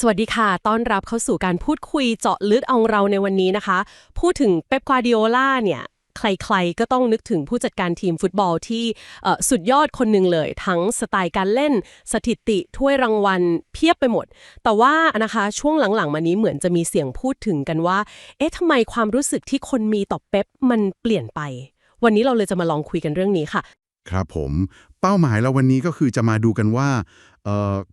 สวัสดีค่ะ ต้อนรับเข้าสู่การพูดคุยเจาะลึกเอาเราในวันนี้นะคะ พูดถึงเป๊ปกวาดิโอลาเนี่ยใครๆ ก็ต้องนึกถึงผู้จัดการทีมฟุตบอลที่สุดยอดคนหนึ่งเลย ทั้งสไตล์การเล่น สถิติถ้วยรางวัลเพียบไปหมด แต่ว่านะคะช่วงหลังๆ มานี้เหมือนจะมีเสียงพูดถึงกันว่า เอ๊ะทำไมความรู้สึกที่คนมีต่อเป๊ปมันเปลี่ยนไป วันนี้เราเลยจะมาลองคุยกันเรื่องนี้ค่ะ ครับผมเป้าหมายเราวันนี้ก็คือจะมาดูกันว่า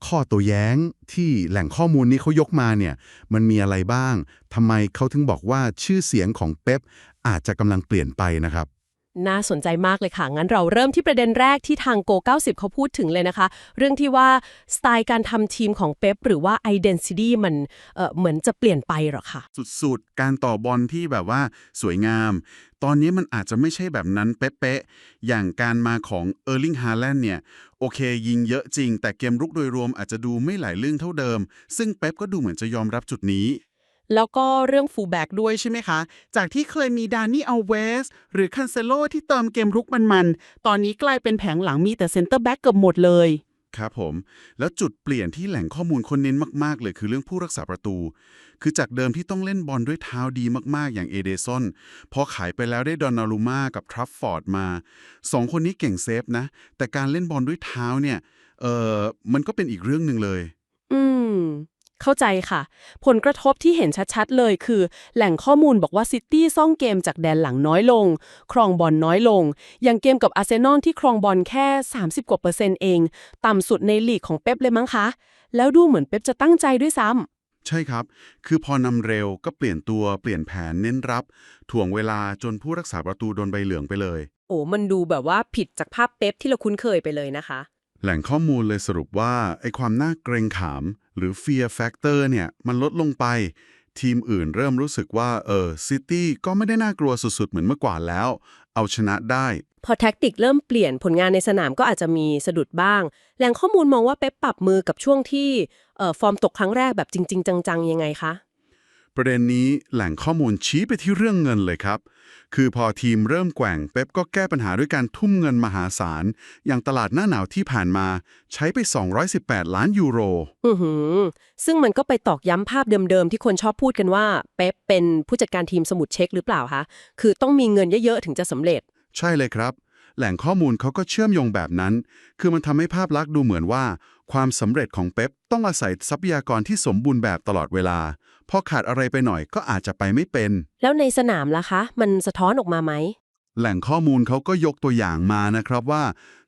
ข้อตัวแย้งที่แหล่งข้อมูลนี้เขายกมาเนี่ยมันมีอะไรบ้างทำไมเขาถึงบอกว่าชื่อเสียงของเป๊ปอาจจะกำลังเปลี่ยนไปนะครับ น่าสนใจมากเลยค่ะ งั้นเราเริ่มที่ประเด็นแรกที่ทางโก 90 เขาพูดถึงเลยนะคะ เรื่องที่ว่าสไตล์การทำทีมของเป๊ปหรือว่า identity มันเอ่อเหมือนจะเปลี่ยนไปหรอคะสุดๆ การต่อบอลที่แบบว่าสวยงาม ตอนนี้มันอาจจะไม่ใช่แบบนั้นเป๊ะๆ อย่างการมาของเออร์ลิงฮาแลนด์เนี่ย โอเค ยิงเยอะจริง แต่เกมรุกโดยรวมอาจจะดูไม่หลลื่นเท่าเดิม ซึ่งเป๊ปก็ดูเหมือนจะยอมรับจุดนี้ แล้วก็เรื่องฟูลแบ็กด้วยใช่ไหมคะ จากที่เคยมีดานี่อัลเวสหรือคันเซโลที่เติมเกมรุกมันๆ ตอนนี้กลายเป็นแผงหลังมีแต่เซนเตอร์แบ็กเกือบหมดเลย ครับผม แล้วจุดเปลี่ยนที่แหล่งข้อมูลคนเน้นมากๆ เลยคือเรื่องผู้รักษาประตู คือจากเดิมที่ต้องเล่นบอลด้วยเท้าดีมากๆ อย่างเอเดซอนพอขายไปแล้วได้ดอนนารูมากับทรัฟฟอร์ดมาสองคนนี้เก่งเซฟนะ แต่การเล่นบอลด้วยเท้าเนี่ยเออมันก็เป็นอีกเรื่องหนึ่งเลย อืม เข้าใจค่ะ ผลกระทบที่เห็นชัดๆ เลยคือ แหล่งข้อมูลบอกว่าซิตี้ซ่องเกมจากแดนหลังน้อยลง ครองบอลน้อยลง อย่างเกมกับอาร์เซนอลที่ครองบอลแค่ 30 กว่าเปอร์เซ็นต์เอง ต่ำสุดในลีกของเป๊ปเลยมั้งคะ แล้วดูเหมือนเป๊ปจะตั้งใจด้วยซ้ำใช่ครับ คือพอนำเร็วก็เปลี่ยนตัวเปลี่ยนแผนเน้นรับ ถ่วงเวลาจนผู้รักษาประตูโดนใบเหลืองไปเลย โอ้ มันดูแบบว่าผิดจากภาพเป๊ปที่เราคุ้นเคยไปเลยนะคะ แหล่งข้อมูลเลยสรุปว่าไอ้ความน่าเกรงขาม หรือ fear factor เนี่ยมันลดลงไป ทีมอื่นเริ่มรู้สึกว่าเออซิตี้ก็ไม่ได้น่ากลัวสุดๆ เหมือนเมื่อก่อนแล้ว เอาชนะได้ พอแท็กติกเริ่มเปลี่ยนผลงานในสนามก็อาจจะมีสะดุดบ้าง แหล่งข้อมูลมองว่าเป๊ปปรับมือกับช่วงที่เอ่อฟอร์มตกครั้งแรกแบบจริง ๆ จังๆยังไงคะ ประเด็นนี้แหล่งข้อมูลชี้ไปที่เรื่องเงินเลยครับ คือพอทีมเริ่มแกว่งเป๊ปก็แก้ปัญหาด้วยการทุ่มเงินมหาศาล อย่างตลาดหน้าหนาวที่ผ่านมาใช้ไป 218 ล้านยูโร อือหือ ซึ่งมันก็ไปตอกย้ำภาพเดิมๆ ที่คนชอบพูดกันว่า เป๊ปเป็นผู้จัดการทีมสมุดเช็คหรือเปล่าคะ คือต้องมีเงินเยอะๆ ถึงจะสำเร็จ ใช่เลยครับ แหล่งข้อมูลเขาก็เชื่อมโยงแบบนั้น คือมันทำให้ภาพลักษณ์ดูเหมือนว่า ความสำเร็จของเป๊ปต้องอาศัยทรัพยากรที่สมบูรณ์แบบตลอดเวลา พอขาดอะไรไปหน่อยก็อาจจะไปไม่เป็น แล้วในสนามล่ะคะ มันสะท้อนออกมาไหม แหล่งข้อมูลเขาก็ยกตัวอย่างมานะครับว่า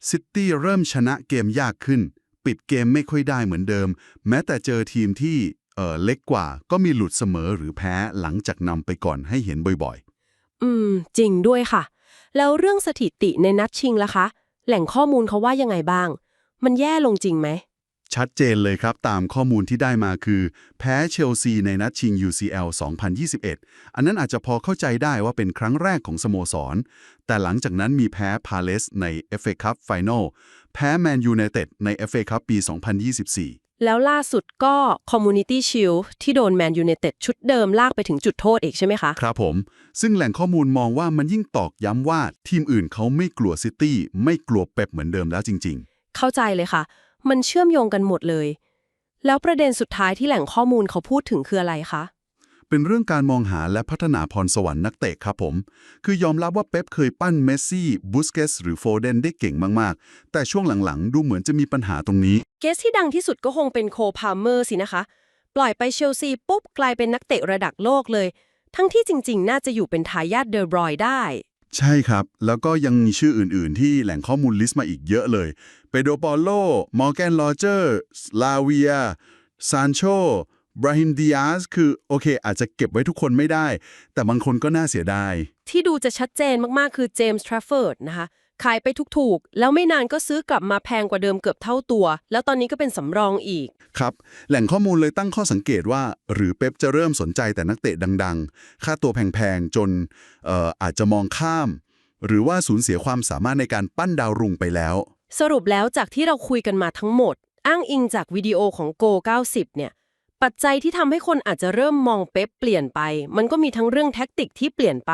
ซิตี้เริ่มชนะเกมยากขึ้น ปิดเกมไม่ค่อยได้เหมือนเดิม แม้แต่เจอทีมที่เอ่อเล็กกว่าก็มีหลุดเสมอหรือแพ้หลังจากนำไปก่อนให้เห็นบ่อยอืม จริงด้วยค่ะ แล้วเรื่องสถิติในนัดชิงล่ะคะ แหล่งข้อมูลเขาว่ายังไงบ้าง มันแย่ลงจริงไหม ชัดเจนเลยครับตามข้อมูลที่ได้มาคือ แพ้เชลซีในนัดชิง UCL 2021 อันนั้นอาจจะพอเข้าใจได้ว่าเป็นครั้งแรกของสโมสร แต่หลังจากนั้นมีแพ้พาเลสใน FA Cup Final แพ้แมนยูไนเต็ดใน FA Cup ปี 2024 แล้วล่าสุดก็ Community Shield ที่โดนแมนยู i นเต็ดชุดเดิมลากไปถึงจุดโทษอีกใช่ไหมคะ ครับผม ซึ่งแหล่งข้อมูลมองว่ามันยิ่งตอกย้ำว่าทีมอื่นเขาไม่กลัวซิตี้ไม่กลัวเป๊ปเหมือนเดิมแล้วจริงเข้าใจเลยค่ะ มันเชื่อมโยงกันหมดเลย แล้วประเด็นสุดท้ายที่แหล่งข้อมูลเขาพูดถึงคืออะไรคะๆเป็นเรื่องการมองหาและพัฒนาพรสวรรค์นักเตะครับผม คือยอมรับว่าเป๊ปเคยปั้นเมสซี่บูสเกสหรือโฟเดนได้เก่งมาก ๆ แต่ช่วงหลัง ๆ ดูเหมือนจะมีปัญหาตรงนี้ เกสที่ดังที่สุดก็คงเป็นโคพาล์เมอร์สินะคะ ปล่อยไปเชลซีปุ๊บกลายเป็นนักเตะระดับโลกเลย ทั้งที่จริง ๆ น่าจะอยู่เป็นทายาทเดอบรอยน์ได้ ใช่ครับ แล้วก็ยังมีชื่ออื่น ๆ ที่แหล่งข้อมูลลิสต์มาอีกเยอะเลย เปโดปอลโล มอร์แกนโรเจอร์ลาเวีย ซานโชบราฮิมดิอาสคือโอเค อาจจะเก็บไว้ทุกคนไม่ได้ แต่บางคนก็น่าเสียดาย ที่ดูจะชัดเจนมาก ๆ คือเจมส์ทราฟเฟิร์ดนะคะ ขายไปถูกๆ แล้วไม่นานก็ซื้อกลับมาแพงกว่าเดิมเกือบเท่าตัว แล้วตอนนี้ก็เป็นสำรองอีก ครับ แหล่งข้อมูลเลยตั้งข้อสังเกตว่า หรือเป๊ปจะเริ่มสนใจแต่นักเตะดังๆ ค่าตัวแพงๆ จนเอ่ออาจจะมองข้าม หรือว่าสูญเสียความสามารถในการปั้นดาวรุ่งไปแล้ว สรุปแล้วจากที่เราคุยกันมาทั้งหมด อ้างอิงจากวิดีโอของโก 90 เนี่ย ปัจจัยที่ทำให้คนอาจจะเริ่มมองเป๊ปเปลี่ยนไป มันก็มีทั้งเรื่องแท็กติกที่เปลี่ยนไป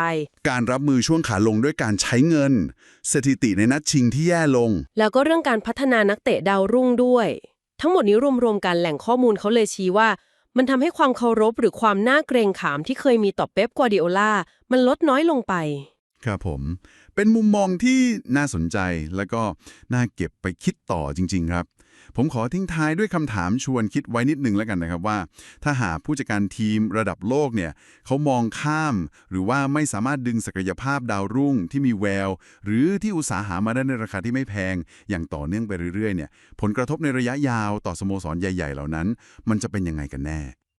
การรับมือช่วงขาลงด้วยการใช้เงิน สถิติในนัดชิงที่แย่ลง แล้วก็เรื่องการพัฒนานักเตะดาวรุ่งด้วย ทั้งหมดนี้รวมๆกันแหล่งข้อมูลเขาเลยชี้ว่า มันทำให้ความเคารพหรือความน่าเกรงขามที่เคยมีต่อเป๊ปกัวร์ดิโอลามันลดน้อยลงไป ครับผม เป็นมุมมองที่น่าสนใจแล้วก็น่าเก็บไปคิดต่อจริง ๆ ครับ ผมขอทิ้งท้ายด้วยคำถามชวนคิดไว้นิดนึงแล้วกันนะครับว่า ถ้าหากผู้จัดการทีมระดับโลกเนี่ยเขามองข้าม หรือว่าไม่สามารถดึงศักยภาพดาวรุ่งที่มีแวว หรือที่อุตสาหามาได้ในราคาที่ไม่แพง อย่างต่อเนื่องไปเรื่อยๆเนี่ยผลกระทบในระยะยาวต่อสโมสรใหญ่ ๆ เหล่านั้น มันจะเป็นยังไงกันแน่